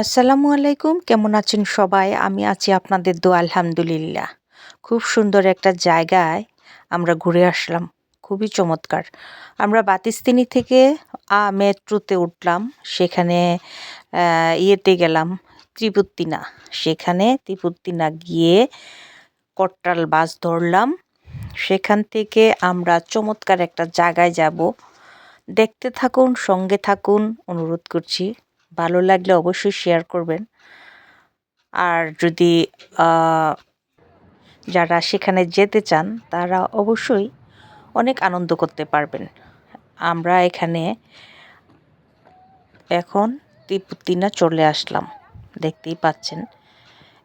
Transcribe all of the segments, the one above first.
আসসালামু আলাইকুম। কেমন আছেন সবাই? আমি আছি আপনাদের দো আলহামদুলিল্লাহ। খুব সুন্দর একটা জায়গায় আমরা ঘুরে আসলাম। খুবই চমৎকার। আমরা বাতিস্তিনি থেকে মেট্রোতে উঠলাম। সেখানে ইয়েতে গেলাম, ত্রিপুত্তিনা। সেখানে ত্রিপুত্তিনা গিয়ে কট্টাল বাস ধরলাম। সেখান থেকে আমরা চমৎকার একটা জায়গায় যাব। দেখতে থাকুন, সঙ্গে থাকুন, অনুরোধ করছি। ভালো লাগলে অবশ্যই শেয়ার করবেন। আর যদি যারা সেখানে যেতে চান, তারা অবশ্যই অনেক আনন্দ করতে পারবেন। আমরা এখানে এখন তিপুতিনা চলে আসলাম, দেখতেই পাচ্ছেন।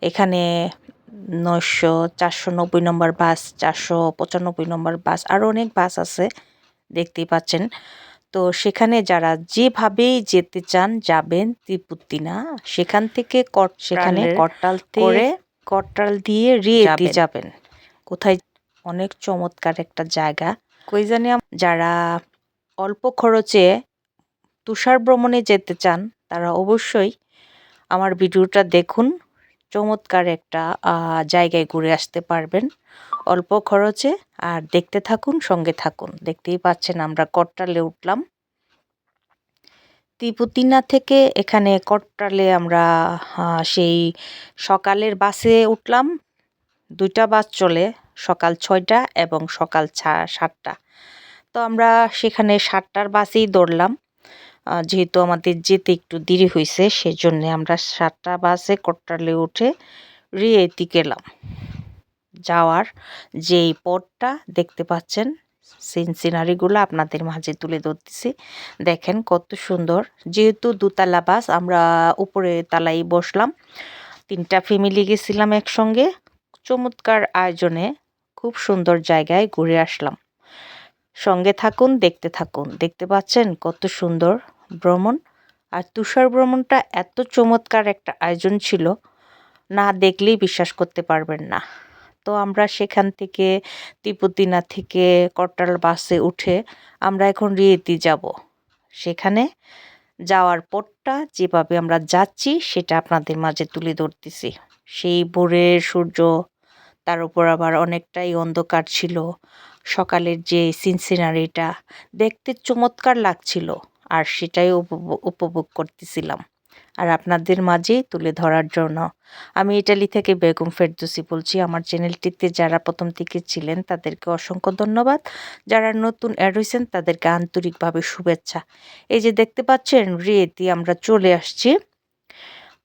এখানে নয়শো চারশো নব্বই নম্বর বাস, চারশো পঁচানব্বই নম্বর বাস আরও অনেক বাস আছে, দেখতেই পাচ্ছেন। তো সেখানে যারা যেভাবেই যেতে চান যাবেন ত্রিপুত্তিনা সেখান থেকে সেখানে কট্টাল করে কট্টাল দিয়ে রিয়েতি যাবেন। কোথায় অনেক চমৎকার একটা জায়গা। কই জানি যারা অল্প খরচে তুষার ভ্রমণে যেতে চান তারা অবশ্যই আমার ভিডিওটা দেখুন। চমৎকার একটা জায়গায় ঘুরে আসতে পারবেন। অল্প খরচে আর দেখতে থাকুন, সঙ্গে থাকুন। দেখতেই পাচ্ছেন আমরা কট্টালে উঠলাম। তিপুতিনা থেকে এখানে কট্টালে আমরা সেই সকালের বাসে উঠলাম। দুইটা বাস চলে, সকাল ছয়টা এবং সকাল সাতটা। তো আমরা সেখানে সাতটার বাসেই দৌড়লাম। যেহেতু আমাদের যেতে একটু দেরি হয়েছে সেজন্য আমরা সাতটা বাসে কট্টালে উঠে রিয়েতি গেলাম যাওয়ার যেই পথটা দেখতে পাচ্ছেন সিন সিনারিগুলো আপনাদের মাঝে তুলে ধরতেছি। দেখেন কত সুন্দর। যেহেতু দুতলা বাস, আমরা উপরে তালাই বসলাম। তিনটা ফ্যামিলি গেছিলাম একসঙ্গে। চমৎকার আয়োজনে খুব সুন্দর জায়গায় ঘুরে আসলাম। সঙ্গে থাকুন, দেখতে থাকুন। দেখতে পাচ্ছেন কত সুন্দর ভ্রমণ। আর তুষার ভ্রমণটা এত চমৎকার একটা আয়োজন ছিল, না দেখলেই বিশ্বাস করতে পারবেন না। তো আমরা সেখান থেকে তিপুতিনা থেকে কট্টাল বাসে উঠে আমরা এখন রিয়েতি যাব। সেখানে যাওয়ার পথটা যেভাবে আমরা যাচ্ছি সেটা আপনাদের মাঝে তুলে ধরতেছি। সেই ভোরের সূর্য, তার উপর আবার অনেকটাই অন্ধকার ছিল। সকালের যে সিনসিনারিটা দেখতে চমৎকার লাগছিল আর সেটাই উপভোগ করতেছিলাম। আর আপনাদের মাঝে তুলে ধরার জন্য। আমি ইটালি থেকে বেগম ফেরদৌসি বলছি। আমার চ্যানেলটিতে যারা প্রথম থেকে ছিলেন, তাদেরকে অসংখ্য ধন্যবাদ। যারা নতুন অ্যাড হয়েছেন, তাদেরকে আন্তরিকভাবে শুভেচ্ছা। এই যে দেখতে পাচ্ছেন রিয়েতি আমরা চলে আসছি।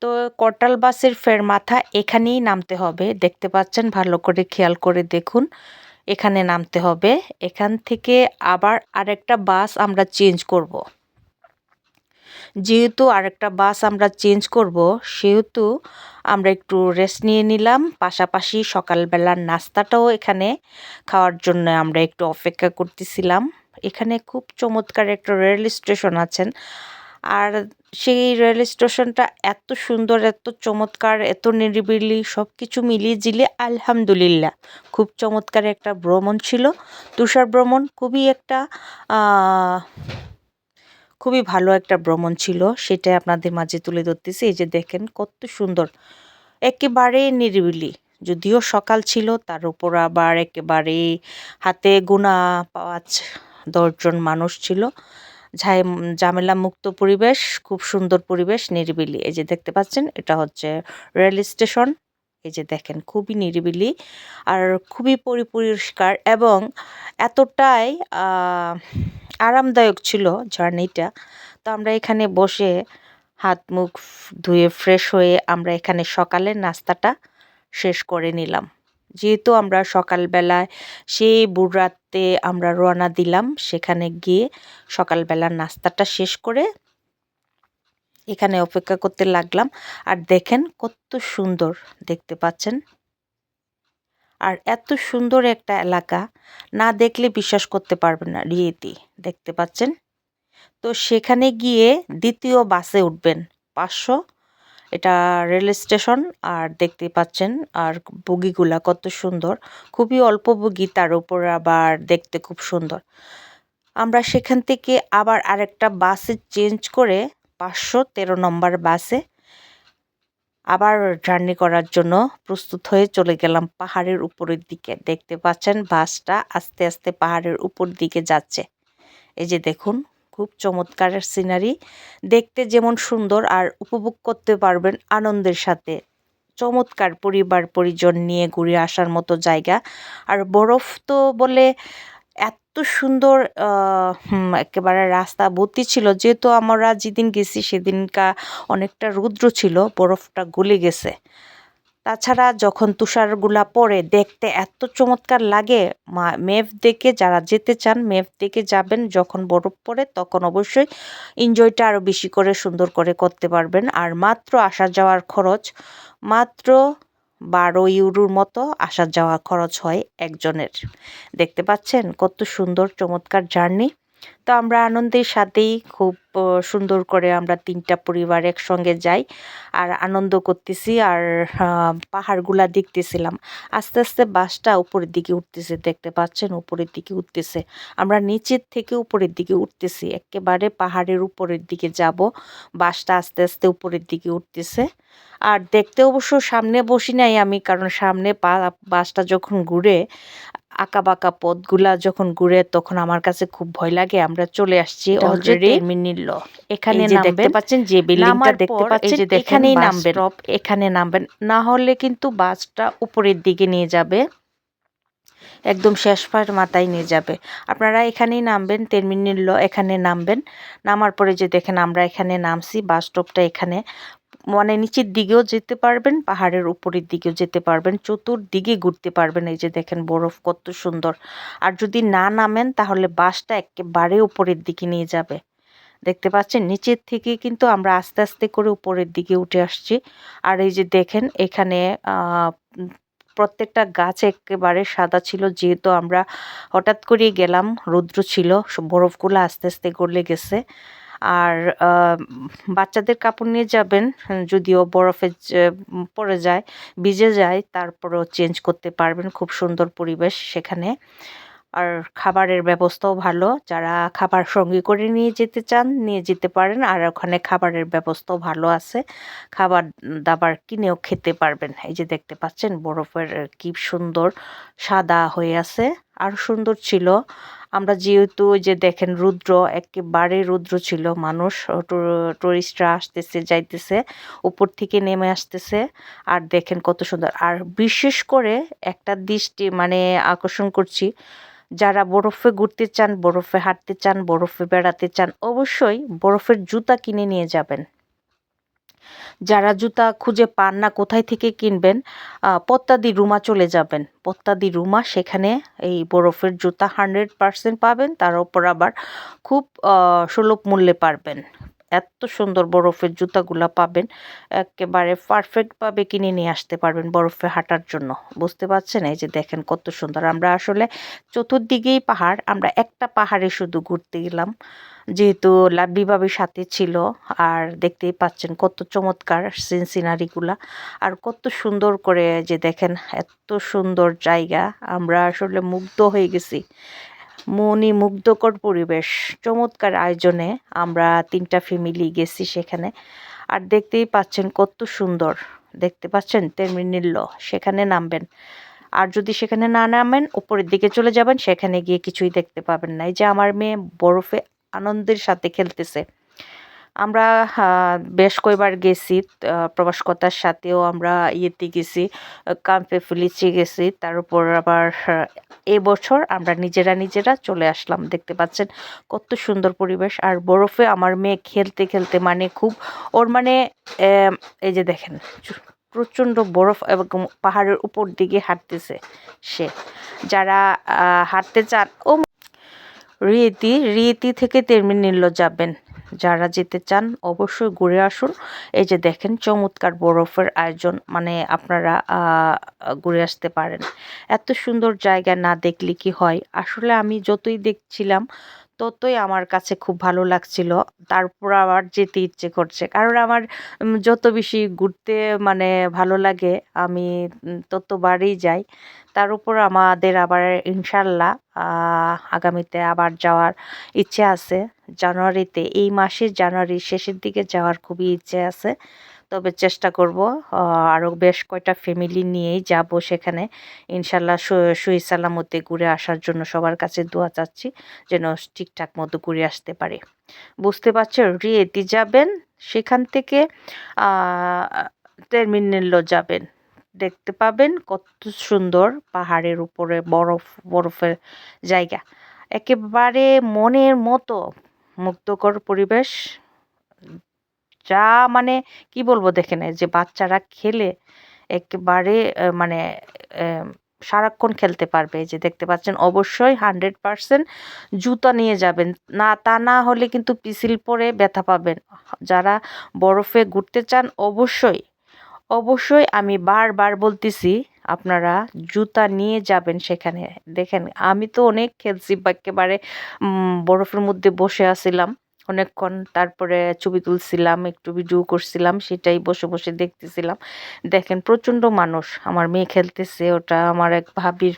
তো কটাল বাসের ফের মাথা এখানেই নামতে হবে। দেখতে পাচ্ছেন, ভালো করে খেয়াল করে দেখুন। এখানে নামতে হবে। এখান থেকে আবার আরেকটা বাস আমরা চেঞ্জ করব। যেহেতু আরেকটা বাস আমরা চেঞ্জ করব, সেহেতু আমরা একটু রেস্ট নিয়ে নিলাম। পাশাপাশি সকালবেলার নাস্তাটাও এখানে খাওয়ার জন্য আমরা একটু অপেক্ষা করতেছিলাম। এখানে খুব চমৎকার একটা রেল স্টেশন আছেন। আর সেই রেল স্টেশনটা এত সুন্দর, এত চমৎকার, এত নিরিবিলি সব কিছু মিলিয়ে জিলিয়ে আলহামদুলিল্লাহ। খুব চমৎকার একটা ভ্রমণ ছিল। তুষার ভ্রমণ খুবই একটা খুবই ভালো একটা ভ্রমণ ছিল, সেটাই আপনাদের মাঝে তুলে ধরতেছি। এই যে দেখেন, কত সুন্দর। একেবারে নিরিবিলি। যদিও সকাল ছিল, তার উপর আবার একেবারে হাতে গোনা পাঁচ দশজন মানুষ ছিল। ঝাই, ঝামেলা মুক্ত পরিবেশ, খুব সুন্দর পরিবেশ, নিরিবিলি। এই যে দেখতে পাচ্ছেন, এটা হচ্ছে রেল স্টেশন। এই যে দেখেন, খুবই নিরিবিলি আর খুবই পরিপরিষ্কার এবং এতটাই আরামদায়ক ছিল জার্নিটা। তো আমরা এখানে বসে হাত, মুখ ধুয়ে ফ্রেশ হয়ে আমরা এখানে সকালের নাস্তাটা শেষ করে নিলাম। যেহেতু আমরা সকালবেলায় সেই বুড়রাতে আমরা রওনা দিলাম, সেখানে গিয়ে সকালবেলার নাস্তাটা শেষ করে এখানে অপেক্ষা করতে লাগলাম। আর দেখেন কত সুন্দর দেখতে পাচ্ছেন। আর এত সুন্দর একটা এলাকা, না দেখলে বিশ্বাস করতে পারবেন না রিয়েতি, দেখতে পাচ্ছেন? তো সেখানে গিয়ে দ্বিতীয় বাসে উঠবেন, পাঁচশো, এটা রেল স্টেশন, আর দেখতে পাচ্ছেন, আর বগিগুলা কত সুন্দর, খুবই অল্প বগি, তার উপর আবার দেখতে খুব সুন্দর। আমরা সেখান থেকে আবার আরেকটা বাসে চেঞ্জ করে পাঁচশো তেরো নম্বর বাসে আবার জার্নি করার জন্য প্রস্তুত হয়ে চলে গেলাম পাহাড়ের উপরের দিকে। দেখতে পাচ্ছেন বাসটা আস্তে আস্তে পাহাড়ের উপর দিকে যাচ্ছে। এই যে দেখুন, খুব চমৎকারের সিনারি। দেখতে যেমন সুন্দর আর উপভোগ করতে পারবেন আনন্দের সাথে। চমৎকার পরিবার পরিজন নিয়ে ঘুরে আসার মতো জায়গা। আর বরফ তো বলে এত সুন্দর একেবারে রাস্তা ভর্তি ছিল। যেহেতু আমরা যেদিন গেছি সেদিনকা অনেকটা রুদ্র ছিল, বরফটা গলে গেছে। তাছাড়া যখন তুষারগুলা পড়ে, দেখতে এত চমৎকার লাগে। মেভ দেখে যারা যেতে চান মেভ দেখে যাবেন। যখন বরফ পড়ে, তখন অবশ্যই এনজয়টা আরও বেশি করে সুন্দর করে করতে পারবেন। আর মাত্র আসা যাওয়ার খরচ, মাত্র বারো ইউরোর মতো আসা যাওয়া খরচ হয় একজনের। দেখতে পাচ্ছেন কত সুন্দর চমৎকার জার্নি। তো আমরা আনন্দের সাথেই খুব সুন্দর করে আমরা তিনটা পরিবার একসঙ্গে যাই আর আনন্দ করতেছি আর পাহাড়গুলা দেখতেছিলাম। আস্তে আস্তে বাসটা উপরের দিকে উঠতেছে, দেখতে পাচ্ছেন? উপরের দিকে উঠতেছে। আমরা নিচের থেকে উপরের দিকে উঠতেছি, একেবারে পাহাড়ের উপরের দিকে যাব। বাসটা আস্তে আস্তে উপরের দিকে উঠতেছে। আর দেখতে অবশ্য সামনে বসি নাই আমি, কারণ সামনে বাসটা যখন ঘুরে বাঁকা পথগুলা যখন ঘুরে তখন আমার কাছে খুব ভয় লাগে আমরা চলে আসছি অলরেডি। এখানে দেখতে পাচ্ছেন যে বিল্ডিংটা দেখতে পাচ্ছেন এখানেই নামবেন। এখানে নামবেন। না হলে কিন্তু বাসটা উপরের দিকে নিয়ে যাবে। একদম শেষ পার মাথায় নিয়ে যাবে। আপনারা এখানেই নামবেন টার্মিনাল এখানে নামবেন। নামার পরে যে দেখেন আমরা এখানে নামছি বাস স্টপটা এখানে। মানে নিচের দিকেও যেতে পারবেন, পাহাড়ের উপরের দিকেও যেতে পারবেন, চতুর্দিকে ঘুরতে পারবেন। এই যে দেখেন বরফ কত সুন্দর। আর যদি না নামেন, তাহলে বাসটা একেবারে উপরের দিকে নিয়ে যাবে। দেখতে পাচ্ছেন? নিচের থেকে কিন্তু আমরা আস্তে আস্তে করে উপরের দিকে উঠে আসছি। আর এই যে দেখেন, এখানে প্রত্যেকটা গাছ একেবারে সাদা ছিল। যেহেতু আমরা হঠাৎ করেই গেলাম, রৌদ্র ছিল বরফগুলো আস্তে আস্তে গলে গেছে। আর বাচ্চাদের কাপড় নিয়ে যাবেন, যদিও বরফে পড়ে যায়, ভিজে যায়, তারপরেও চেঞ্জ করতে পারবেন, খুব সুন্দর পরিবেশ সেখানে। আর খাবারের ব্যবস্থাও ভালো, যারা খাবার সঙ্গে করে নিয়ে যেতে চান, নিয়ে যেতে পারেন, আর ওখানে খাবারের ব্যবস্থাও ভালো আছে। খাবার দাবার কিনেও খেতে পারবেন, এই যে দেখতে পাচ্ছেন, বরফের কি সুন্দর সাদা হয়ে আছে, আর সুন্দর ছিল। আমরা যেহেতু যে দেখেন রুদ্র, একেবারে রুদ্র ছিল মানুষ টুরিস্টরা আসতেছে, যাইতেছে, উপর থেকে নেমে আসতেছে। আর দেখেন কত সুন্দর। আর বিশেষ করে একটা দৃষ্টি মানে আকর্ষণ করছি, যারা বরফে ঘুরতে চান, বরফে হাঁটতে চান, বরফে বেড়াতে চান, অবশ্যই বরফের জুতা কিনে নিয়ে যাবেন। যারা জুতা খুঁজে পান না, কোথায় থেকে কিনবেন পত্তাদি রুমা চলে যাবেন। পত্তাদি রুমা, সেখানে এই বরফের জুতা হান্ড্রেড পারসেন্ট পাবেন, তার ওপর আবার খুব সুলভ মূল্যে পারবেন। এত সুন্দর বরফের জুতাগুলা পাবেন। একেবারে পারফেক্টভাবে কিনে নিয়ে আসতে পারবেন বরফে হাঁটার জন্য। বুঝতে পারছেন? এই যে দেখেন কত সুন্দর। আমরা আসলে চতুর্দিকেই পাহাড়, আমরা একটা পাহাড়ে শুধু ঘুরতে গেলাম। যেহেতু লাভবিভাবের সাথে ছিল, আর দেখতেই পাচ্ছেন কত চমৎকার সিন সিনারিগুলা আর কত সুন্দর করে যে দেখেন এত সুন্দর জায়গা। আমরা আসলে মুগ্ধ হয়ে গেছি। মনি মুগ্ধকর পরিবেশ। চমৎকার আয়োজনে আমরা তিনটা ফ্যামিলি গেছি সেখানে। আর দেখতেই পাচ্ছেন কত সুন্দর। দেখতে পাচ্ছেন তেমনি নিল সেখানে নামবেন। আর যদি সেখানে না নামেন, উপরের দিকে চলে যাবেন, সেখানে গিয়ে কিছুই দেখতে পাবেন না। এই যে আমার মেয়ে বরফে আনন্দের সাথে খেলতেছে। আমরা বেশ কয়েকবার গেছি প্রবাসকতার সাথেও আমরা ইয়েতে গেছি, কাম্পে ফিলিচে গেছি, তার উপর আবার এবছর আমরা নিজেরা নিজেরা চলে আসলাম, দেখতে পাচ্ছেন কত সুন্দর পরিবেশ। আর বরফে আমার মেয়ে খেলতে খেলতে মানে খুব, ওর মানে এই যে দেখেন প্রচণ্ড বরফ এবং পাহাড়ের উপর দিকে হাঁটতেছে সে। যারা হাঁটতে চান, ও রিয়েতি রিয়েতি থেকে তেরমিনিল্লো যাবেন। যারা যেতে চান, অবশ্যই ঘুরে আসুন। এই যে দেখেন, চমৎকার বরফের আয়োজন মানে আপনারা ঘুরে আসতে পারেন। এত সুন্দর জায়গা না দেখলে কি হয়? আসলে আমি যতই দেখছিলাম ততই আমার কাছে খুব ভালো লাগছিল। তারপর আবার যেতে ইচ্ছে করছে। কারণ আমার যত বেশি ঘুরতে মানে ভালো লাগে, আমি ততবারই যাই। তার উপর আমাদের আবার ইনশাল্লাহ আগামীতে আবার যাওয়ার ইচ্ছে আছে। জানুয়ারিতে, এই মাসের জানুয়ারির শেষের দিকে যাওয়ার খুবই ইচ্ছে আছে। তবে চেষ্টা করব আরও বেশ কয়টা ফ্যামিলি নিয়েই যাব সেখানে। ইনশাল্লাহ সুই সালামতে ঘুরে আসার জন্য সবার কাছে দোয়া চাচ্ছি যেন ঠিকঠাক মতো ঘুরে আসতে পারে। বুঝতে পারছ? রিয়েতি যাবেন, সেখান থেকে টার্মিনালও যাবেন। দেখতে পাবেন কত সুন্দর পাহাড়ের উপরে বরফ, বরফের জায়গা। একেবারে মনের মতো মুগ্ধকর পরিবেশ। যা মানে কি বলব দেখেন যে বাচ্চারা খেলে একেবারে মানে সারাক্ষণ খেলতে পারবে। যে দেখতে পাচ্ছেন, অবশ্যই হান্ড্রেড পারসেন্ট জুতা নিয়ে যাবেন। না, তা না হলে কিন্তু পিসিল পরে ব্যথা পাবেন। যারা বরফে ঘুরতে চান, অবশ্যই অবশ্যই আমি বারবার বলতেছি, আপনারা জুতা নিয়ে যাবেন সেখানে। দেখেন, আমি তো অনেক খেলছি একেবারে বরফের মধ্যে বসে আছিলাম। অনেকক্ষণ তারপরে ছবি তুলছিলাম, একটু ভিডিও করছিলাম, সেটাই বসে বসে দেখতেছিলাম। দেখেন প্রচণ্ড মানুষ, আমার মেয়ে খেলতেছে, ওটা আমার এক ভাবির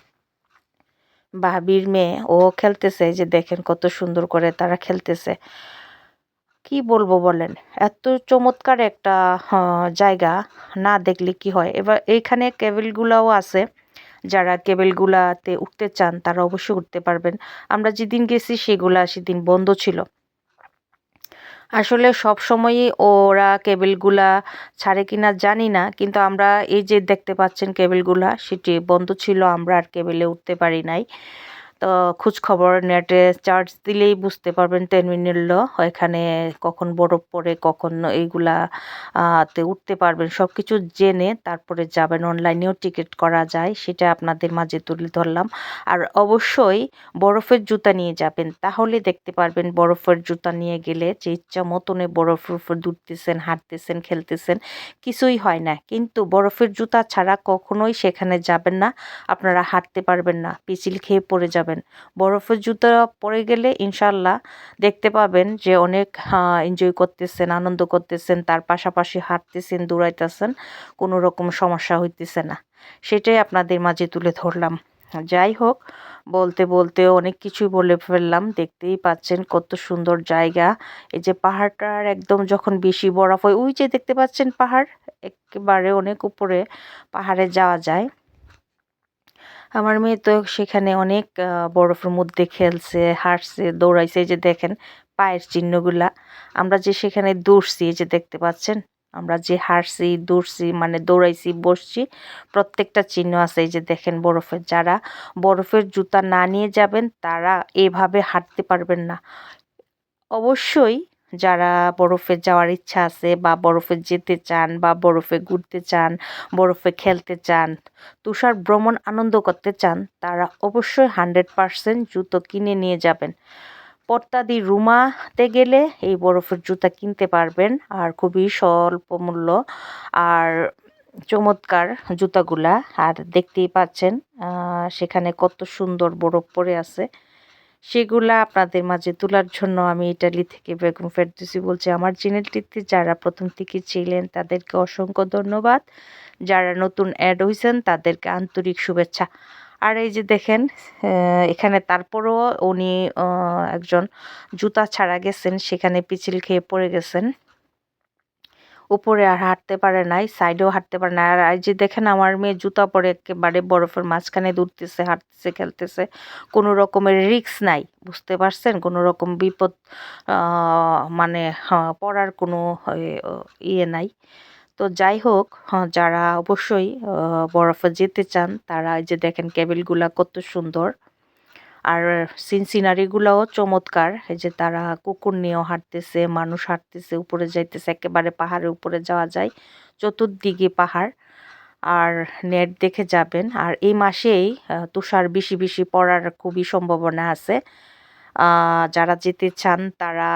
ভাবির মেয়ে, ও খেলতেছে যে দেখেন কত সুন্দর করে তারা খেলতেছে। কি বলব বলেন, এত চমৎকার একটা জায়গা, না দেখলে কি হয়? এবার এইখানে কেবেলগুলাও আছে, যারা কেবেলগুলাতে উঠতে চান, তারা অবশ্যই উঠতে পারবেন। আমরা যেদিন গেছি, সেগুলা সেদিন বন্ধ ছিল। আসলে সব সময়ই ওরা কেবেলগুলা ছাড়ে কিনা জানি না, কিন্তু আমরা এই যে দেখতে পাচ্ছেন কেবেলগুলা, সেটি বন্ধ ছিল, আমরা আর কেবেলে উঠতে পারি নাই। তো খোঁজখবর নেটে চার্জ দিলেই বুঝতে পারবেন টার্মিনাল এখানে কখন বরফ পড়ে, কখন এইগুলা তে উঠতে পারবেন। সব কিছু জেনে তারপরে যাবেন। অনলাইনেও টিকিট করা যায়, সেটা আপনাদের মাঝে তুলে ধরলাম। আর অবশ্যই বরফের জুতা নিয়ে যাবেন। তাহলে দেখতে পারবেন বরফের জুতা নিয়ে গেলে যে ইচ্ছা মতনে বরফের উপর দুটতেছেন, হাঁটতেছেন, খেলতেছেন, কিছুই হয় না। কিন্তু বরফের জুতা ছাড়া কখনোই সেখানে যাবেন না। আপনারা হাঁটতে পারবেন না। পিছিল খেয়ে পড়ে যাবেন। যাবেন। বরফের জুতো পরে গেলে ইনশাল্লাহ দেখতে পাবেন যে অনেক এনজয় করতেছেন, আনন্দ করতেছেন, তার পাশাপাশি হাঁটতেছেন, দৌড়াইতেছেন, কোনো রকম সমস্যা হইতেছে না। সেটাই আপনাদের মাঝে তুলে ধরলাম। যাই হোক, বলতে বলতে অনেক কিছুই বলে ফেললাম, দেখতেই পাচ্ছেন কত সুন্দর জায়গা। এই যে পাহাড়টার একদম যখন বেশি বরফ হয়, ওই যে দেখতে পাচ্ছেন পাহাড়, একেবারে অনেক উপরে পাহাড়ে যাওয়া যায়। আমার মেয়ে তো সেখানে অনেক বরফের মধ্যে খেলছে, হাঁটছে, দৌড়াইছে যে দেখেন পায়ের চিহ্নগুলা। আমরা যে সেখানে দৌড়ছি যে দেখতে পাচ্ছেন? আমরা যে হাঁটছি, দৌড়ছি মানে দৌড়াইছি, বসছি, প্রত্যেকটা চিহ্ন আছে, এই যে দেখেন বরফের। যারা বরফের জুতা না নিয়ে যাবেন, তারা এভাবে হাঁটতে পারবেন না। অবশ্যই যারা বরফে যাওয়ার ইচ্ছা আছে বা বরফে যেতে চান বা বরফে ঘুরতে চান, বরফে খেলতে চান, তুষার ভ্রমণ আনন্দ করতে চান, তারা অবশ্যই হান্ড্রেড পারসেন্ট জুতো কিনে নিয়ে যাবেন। পর্তাদি রুমাতে গেলে এই বরফের জুতা কিনতে পারবেন আর খুবই স্বল্প মূল্য আর চমৎকার জুতাগুলা। আর দেখতেই পাচ্ছেন সেখানে কত সুন্দর বরফ পড়ে আছে। সেগুলা আপনাদের মাঝে তোলার জন্য আমি ইটালি থেকে বেগম ফেরদুসি বলছি। আমার চ্যানেলটিতে যারা প্রথম থেকে ছিলেন, তাদেরকে অসংখ্য ধন্যবাদ। যারা নতুন অ্যাড হয়েছেন তাদেরকে আন্তরিক শুভেচ্ছা। আর এই যে দেখেন এখানে তারপরও উনি একজন জুতা ছাড়া গেছেন, সেখানে পিছিল খেয়ে পড়ে গেছেন। উপরে আর হাঁটতে পারে নাই সাইডেও হাঁটতে পারে না আর এই যে দেখেন আমার মেয়ে জুতা পরে একেবারে বরফের মাঝখানে দৌড়তেছে, হাঁটতেছে, খেলতেছে। কোনো রকমের রিক্স নাই, বুঝতে পারছেন? কোনো রকম বিপদ মানে পড়ার কোনো ইয়ে নাই। তো যাই হোক যারা অবশ্যই বরফে যেতে চান, তারা এই যে দেখেন কেবেলগুলা কত সুন্দর। আর সিন সিনারিগুলোও চমৎকার। এই যে তারা কুকুর নিয়েও হাঁটতেছে, মানুষ হাঁটতেছে, উপরে যাইতেছে, একেবারে পাহাড়ের উপরে যাওয়া যায়, চতুর্দিকে পাহাড়। আর নেট দেখে যাবেন। আর এই মাসেই তুষার বেশি বেশি পড়ার খুবই সম্ভাবনা আছে। যারা যেতে চান তারা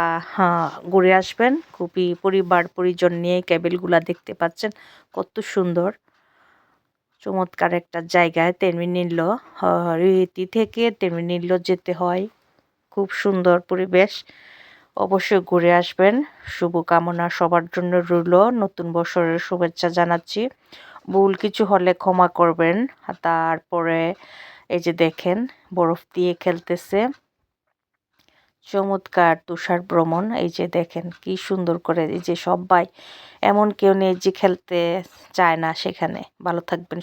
ঘুরে আসবেন। খুবই পরিবার পরিজন নিয়ে ক্যাবেলগুলা দেখতে পাচ্ছেন। কত সুন্দর। চমৎকার একটা জায়গায় তেমনিল্য রীতি থেকে তেমনিল্য যেতে হয়। খুব সুন্দর পরিবেশ। অবশ্যই ঘুরে আসবেন। শুভকামনা সবার জন্য রইল। নতুন বছরের শুভেচ্ছা জানাচ্ছি। ভুল কিছু হলে ক্ষমা করবেন। তারপরে এই যে দেখেন, বরফ দিয়ে খেলতেছে। চমৎকার তুষার ভ্রমণ। এই যে দেখেন, কি সুন্দর করে এই যে সবাই, এমন কেউ নেই যে খেলতে চায় না সেখানে। ভালো থাকবেন